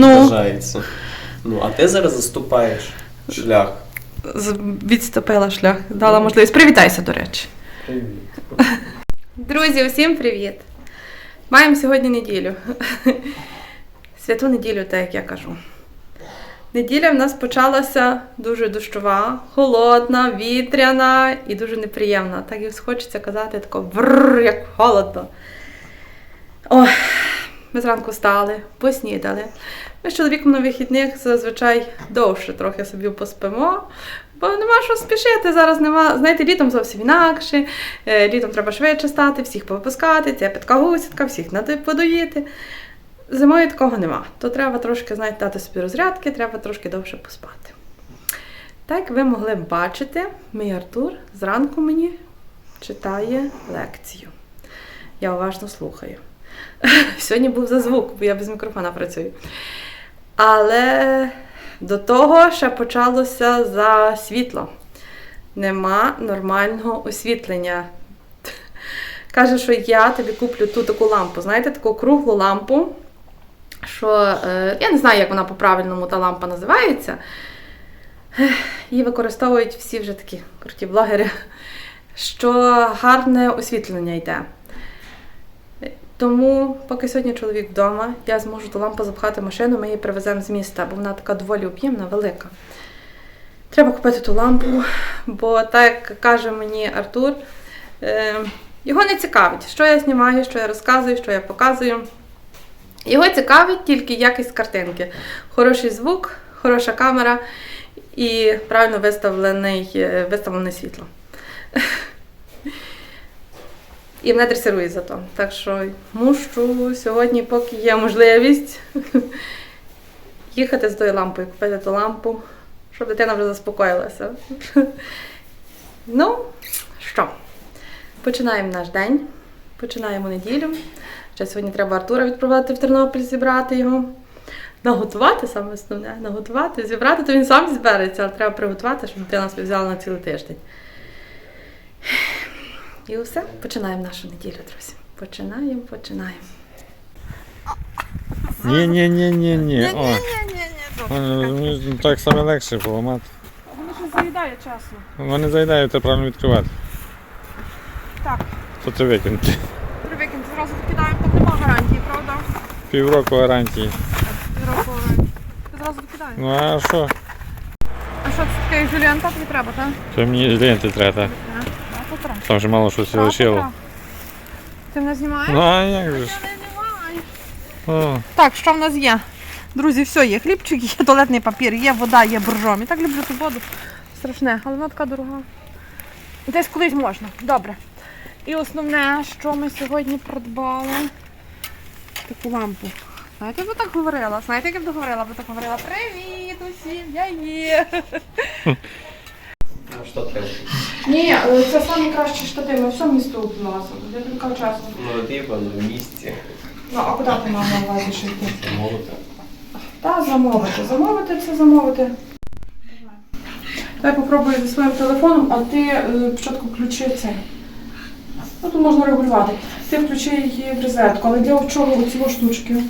Ну. вважається. Ну, а ти зараз заступаєш шлях. З- Відступила шлях, дала можливість. Привітайся, до речі. Привіт. Друзі, усім привіт! Маємо сьогодні неділю. Святу неділю, так як я кажу. Неділя в нас почалася дуже дощова, холодна, вітряна і дуже неприємна. Так і хочеться казати тако бррр, як холодно. Ой, ми зранку встали, поснідали. Ми з чоловіком на вихідних зазвичай довше трохи собі поспимо, бо нема що спішити. Зараз нема. Знаєте, літом зовсім інакше. Е, Літом треба швидше стати, всіх повипускати, цепітка гусітка, всіх нади- подоїти. Зимою такого нема. То треба трошки, знаєте, дати собі розрядки, треба трошки довше поспати. Так ви могли бачити, мій Артур зранку мені читає лекцію. Я уважно слухаю. Сьогодні був за звук, бо я без мікрофона працюю. Але до того ще почалося за світло. Нема нормального освітлення. Каже, що я тобі куплю ту таку лампу. Знаєте, таку круглу лампу, що е, я не знаю, як вона по-правильному та лампа називається. Її використовують всі вже такі круті блогери, що гарне освітлення йде. Тому, поки сьогодні чоловік вдома, я зможу ту лампу запхати машину, ми її привеземо з міста, бо вона така доволі об'ємна, велика. Треба купити ту лампу, бо так каже мені Артур, е, його не цікавить, що я знімаю, що я розказую, що я показую. Його цікавить тільки якість картинки. Хороший звук, хороша камера і правильно виставлений, е, виставлене світло. І мене дресирує за то. Так що мушу сьогодні, поки є можливість, їхати з тою лампою, купити ту лампу, щоб дитина вже заспокоїлася. Ну, що, починаємо наш день, починаємо неділю. Ще сьогодні треба Артура відправити в Тернопіль, зібрати його. Наготувати саме основне, наготувати, зібрати, то він сам збереться, але треба приготувати, щоб дитина собі взяла на цілий тиждень. І все, починаємо нашу неділю, друзі. Починаємо, починаємо. Ні, ні, ні, ні, ні. О, ну, так саме легше поламати. Воно ще заїдає часу. Вони заїдають, це правильно відкривати. Так, То це викинути. привикнемо, зразу викидаємо, там нема гарантії, правда? Півроку гарантії. Півроку гарантії. Зразу викидаємо. Ну а що? А що це таке жуліан, так не треба, так? Це мені ленти треба. так. Там же мало щось лишило. Ти мене знімаєш? Ну а як же ж? О, Так, що в нас є? Друзі, все є. Хлібчик, є туалетний папір, є вода, є боржом. Я так люблю ту воду. Страшне, але вона така дорога. Десь колись можна. Добре. І основне, що ми сьогодні придбали. Таку лампу. Знаєте, я би так говорила. Знаєте, як я б говорила? Би так говорила. Привіт усім, я є. Треба? Ні, це найкращі штати, ми все місто облазили. Я кажу чесно. Ну, ну, в місті. Ну, а куди ти мав на увазі йти? Замовити. Та замовити. Замовити це замовити. Давай попробую зі своїм телефоном, а ти е, спочатку включи це. Ну, тут можна регулювати. Ти включи її в розетку, але для чого оці штучки?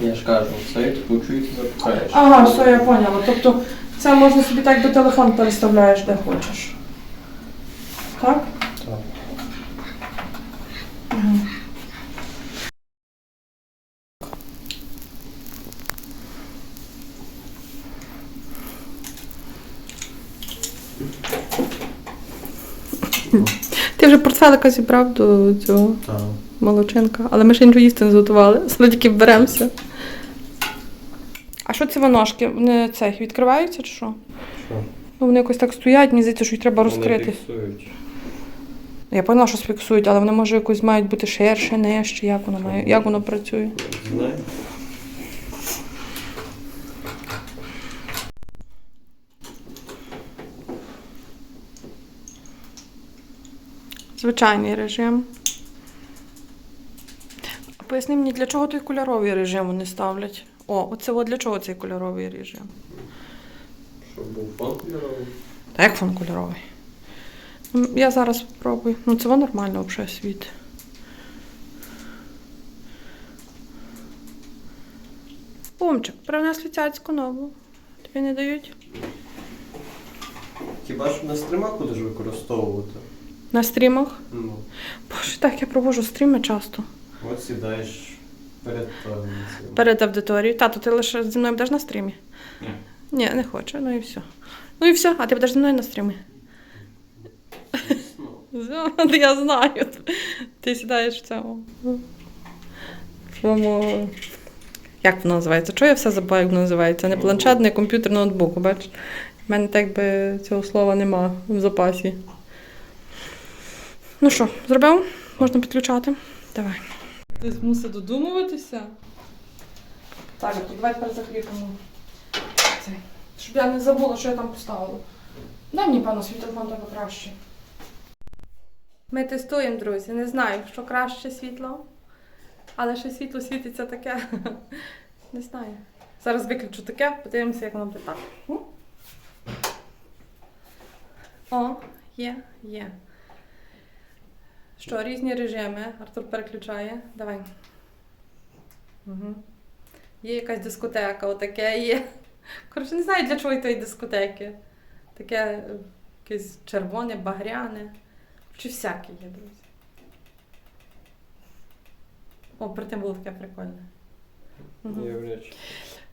Я ж кажу, все відкручується, запускаєш. Ага, все, я поняла. Тобто це можна собі так до телефону переставляєш, де хочеш. Так? Так. Угу. Ти вже портфелика зібрав до цього Так. молочинка, але ми ще нічого їсти не зготували, тільки беремося. Що ці ножки? Вони цех відкриваються чи що? Що? Ну, вони якось так стоять, мені здається, що їх треба розкрити. Фіксують. Я поняла, що фіксують, але вони може якось мають бути ширше, нижче, як воно має, як воно працює. Знаю. Звичайний режим. Поясни мені, для чого той кольоровий режим вони ставлять? О, оце от для чого цей кольоровий режим? Щоб був фон кольоровий. Та як фон кольоровий? Я зараз спробую. Ну, це нормально взагалі світ. Умчик, принесли цяцьку нову. Тобі не дають? Хіба ж на стримах будеш використовувати? На стрімах? Ну, Боже, так я провожу стріми часто. от сідаєш перед цим. Перед аудиторією. Тато, ти лише зі мною будеш на стрімі? Ні. Ні, не хочу, ну і все. Ну і все, а ти будеш зі мною на стрімі. Я знаю. Ти сідаєш в цьому. В цьому. Як воно називається? Чого я все забуваю, як воно називається? Не планшет, не комп'ютер, ноутбук, бачиш? У мене так би цього слова нема в запасі. Ну що, зробив? Можна підключати? Давай. Ти мусить додумуватися. Так, то давай тепер закріпимо. Щоб я не забула, що я там поставила. Дай мені, пану, свій телефон тебе краще. Ми тестуємо, друзі. Не знаю, що краще світло. Але ще світло світиться таке. Не знаю. Зараз виключу таке, подивимося, як воно буде так. О, є, є. Що, різні режими. Артур переключає. Давай. Угу. Є якась дискотека, отаке є. Коротше, не знаю, для чого тої дискотеки. Таке е, якесь червоне, багряне. Чи всяке є, друзі. О, при тим було таке прикольне. Уявляєш.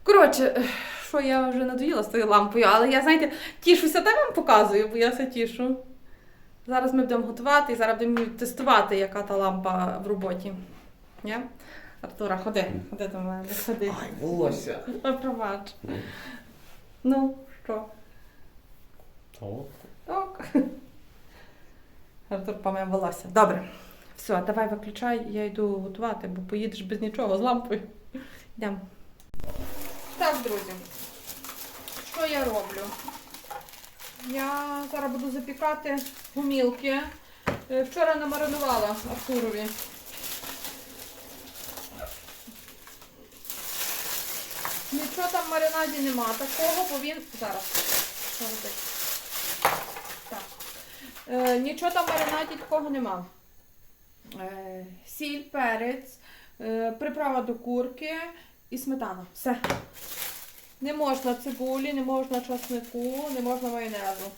Коротше, що я вже надоїла з тою лампою, але я, знаєте, тішуся, так вам показую, бо я все тішу. Зараз ми будемо готувати і зараз будемо тестувати, яка та лампа в роботі. Ні? Артура, ходи, ходи до мене, ходи. Ай, волосся. Ой, Пробач. Ну, що? О, Ок. Артур помив волосся. Добре. Все, давай виключай, я йду готувати, бо поїдеш без нічого з лампою. Йдемо. Так, друзі. Що я роблю? Я зараз буду запікати гумілки. Е, Вчора намаринувала Артурові. Нічого там в маринаді нема такого, бо він. Зараз. Так. Е, нічого там в маринаді такого нема. Е, сіль, перець, приправа до курки і сметана. Все. Не можна цибулі, не можна часнику, не можна майонезу.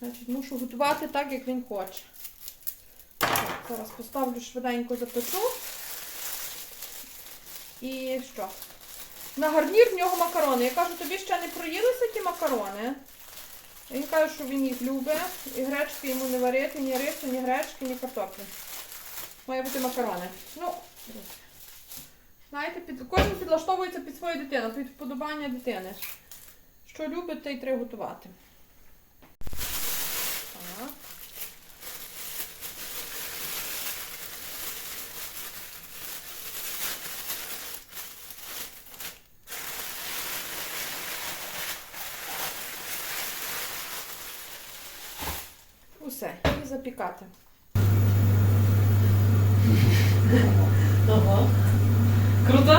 Значить, мушу готувати так, як він хоче. Так, зараз поставлю швиденько запечу. І що? На гарнір в нього макарони. Я кажу, тобі ще не проїлися ті макарони. Він каже, що він їх любить. І гречки йому не варити, ні рису, ні гречки, ні картоплі. Має бути макарони. Ну, знаєте, під, кожен підлаштовується під свою дитину, під вподобання дитини. Що любить, те й треба готувати. Так. Усе, і запікати. Круто?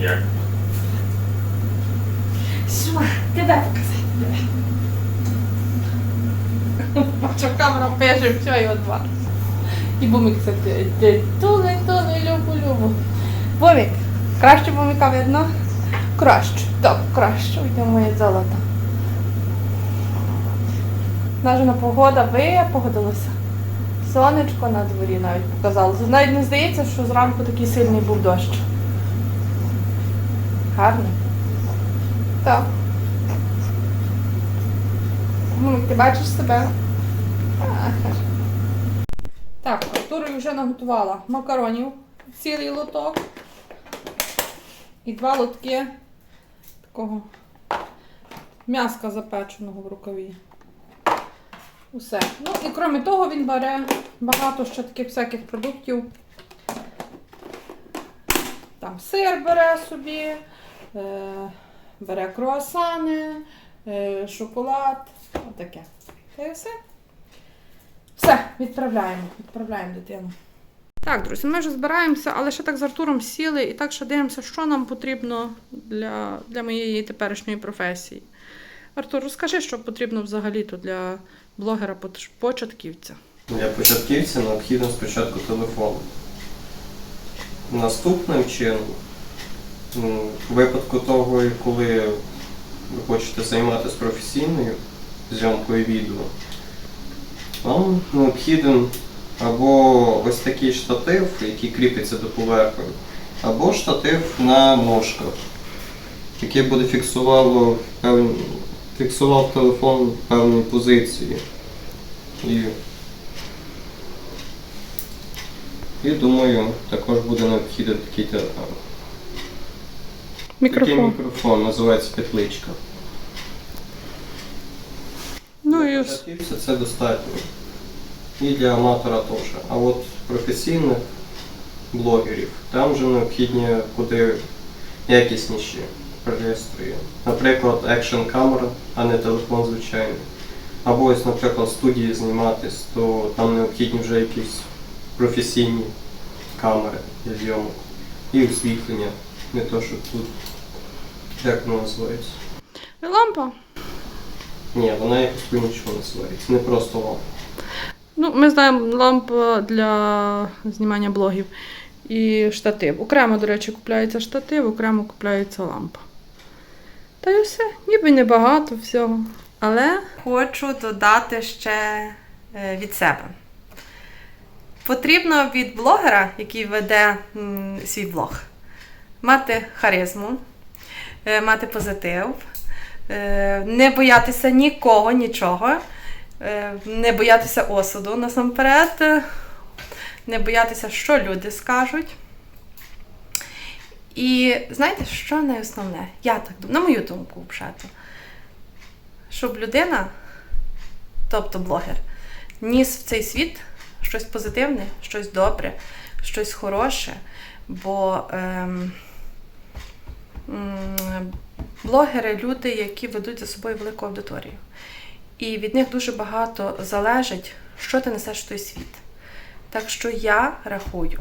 Як? Що? Тебе показати. Бачу, камера пише, все, і от два. І бумик це тули, тули, любу, любу. Бумик, краще бумика видно? Краще. Так, краще. Йде моє золото. Нажена погода випогодилася. Сонечко на дворі навіть показалося. Навіть не здається, що зранку такий сильний був дощ. Гарно. Так. Ну, ти бачиш себе? Так, Артурою вже наготувала макаронів, цілий лоток. І два лотки такого м'яска запеченого в рукаві. Усе. Ну і крім того, він бере багато ще таких всяких продуктів. Там сир бере собі, е, бере круасани, е, шоколад. Отаке. Та й все. Все, відправляємо. Відправляємо дитину. Так, друзі, ми вже збираємося, але ще так з Артуром сіли і так ще дивимося, що нам потрібно для, для моєї теперішньої професії. Артур, розкажи, що потрібно взагалі-то для блогера-початківця. Для початківців необхідно спочатку телефон. Наступним чином, в випадку того, коли ви хочете займатися професійною зйомкою відео, вам необхіден або ось такий штатив, який кріпиться до поверхні, або штатив на ножках, який буде фіксувало певні, фіксував телефон в певній позиції. І І думаю, також буде необхідний такий, те- такий Мікрофон. мікрофон, називається петличка. Ну і Для ось. це достатньо. І для аматора теж. А от професійних блогерів, там вже необхідні куди якісніші пристрої. Наприклад, екшн камера, а не телефон звичайний. Або ось, наприклад, студії зніматись, то там необхідні вже якісь професійні камери для зйомок. І освітлення. Не то, що тут. Як воно називається? Лампа. Ні, вона якось по-іншому називається. Не просто лампа. Ну, ми знаємо лампа для знімання блогів і штатив. Окремо, до речі, купляється штатив, окремо купляється лампа. Та й все, ніби небагато всього. Але хочу додати ще е, від себе. Потрібно від блогера, який веде свій блог, мати харизму, е, мати позитив, е, не боятися нікого, нічого, не боятися осуду насамперед, не боятися, що люди скажуть. І знаєте, що найосновне? Я так думаю, на мою думку, взагалі, щоб людина, тобто блогер, ніс в цей світ щось позитивне, щось добре, щось хороше. Бо ем, блогери люди, які ведуть за собою велику аудиторію. І від них дуже багато залежить, що ти несеш в той світ. Так що я рахую,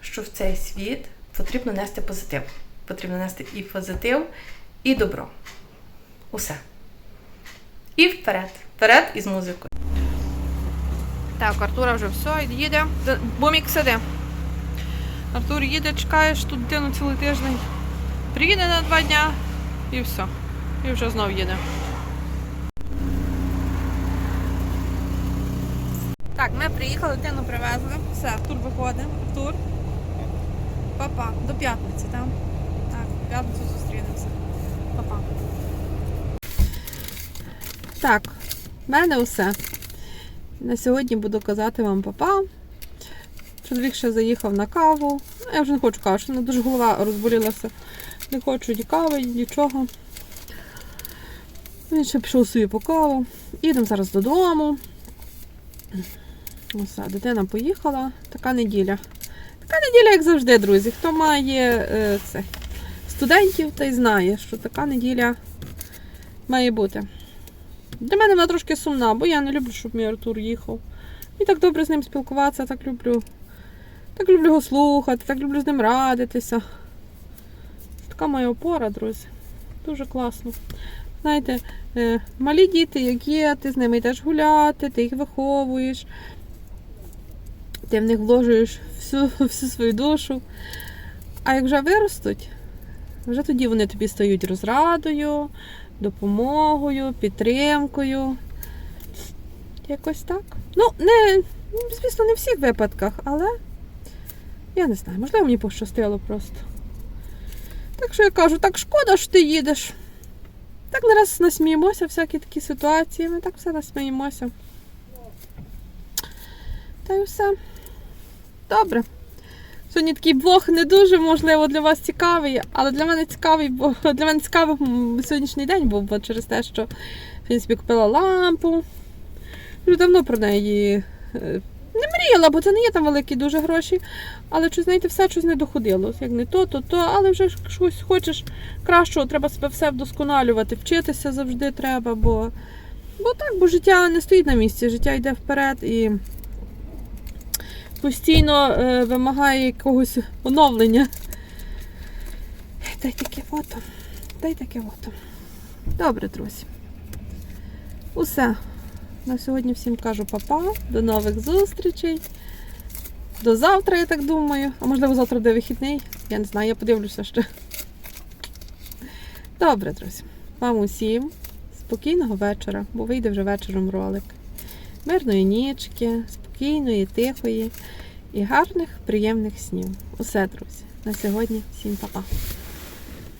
що в цей світ потрібно нести позитив. Потрібно нести і позитив, і добро. Усе. І вперед. Вперед із музикою. Так, Артура вже все, їде. Бумік сиди. Артур їде, чекаєш тут дитину цілий тиждень. Приїде на два дня і все. І вже знов їде. Так, ми приїхали, дитину привезли. Все, Артур виходить. Артур. Папа, до п'ятниці, так? Так, в п'ятницю зустрінемося. Папа. Так, в мене все. На сьогодні буду казати вам папа. Чоловік ще заїхав на каву. Ну, я вже не хочу кави, що мене дуже голова розболілася. Не хочу ні кави, нічого. Він ще пішов собі по каву. Їдемо зараз додому. Ось, дитина поїхала. Така неділя. Така неділя, як завжди, друзі. Хто має е, це, студентів, той знає, що така неділя має бути. Для мене вона трошки сумна, бо я не люблю, щоб мій Артур їхав. І так добре з ним спілкуватися, так люблю. Так люблю його слухати, так люблю з ним радитися. Така моя опора, друзі. Дуже класно. Знаєте, е, малі діти, як є, ти з ними йдеш гуляти, ти їх виховуєш, ти в них вложуєш всю, всю свою душу. А як вже виростуть, вже тоді вони тобі стають розрадою, допомогою, підтримкою. Якось так. Ну, не, звісно, не в всіх випадках, але я не знаю, можливо, мені пощастило просто. Так що я кажу, так шкода, що ти їдеш. Так не раз насміємося, всякі такі ситуації, ми так все насміємося. Та й все. Добре. Сьогодні такий блог не дуже, можливо, для вас цікавий, але для мене цікавий, бо для мене цікавий сьогоднішній день був, бо через те, що в принципі купила лампу. Вже давно про неї е, не мріяла, бо це не є там великі дуже гроші. Але чи знаєте, все щось не доходило. Як не то, то то, але вже щось хочеш кращого, треба себе все вдосконалювати, вчитися завжди треба, бо, бо так, бо життя не стоїть на місці, життя йде вперед і постійно е, вимагає якогось оновлення. Дай таке фото. Дай таке фото. Добре, друзі. Усе. На сьогодні всім кажу папа. До нових зустрічей. До завтра, я так думаю. А можливо, завтра буде вихідний. Я не знаю, я подивлюся ще. Добре, друзі. Вам усім спокійного вечора, бо вийде вже вечором ролик. Мирної нічки, спокійної, тихої і гарних, приємних снів. Усе, друзі. На сьогодні всім па-па.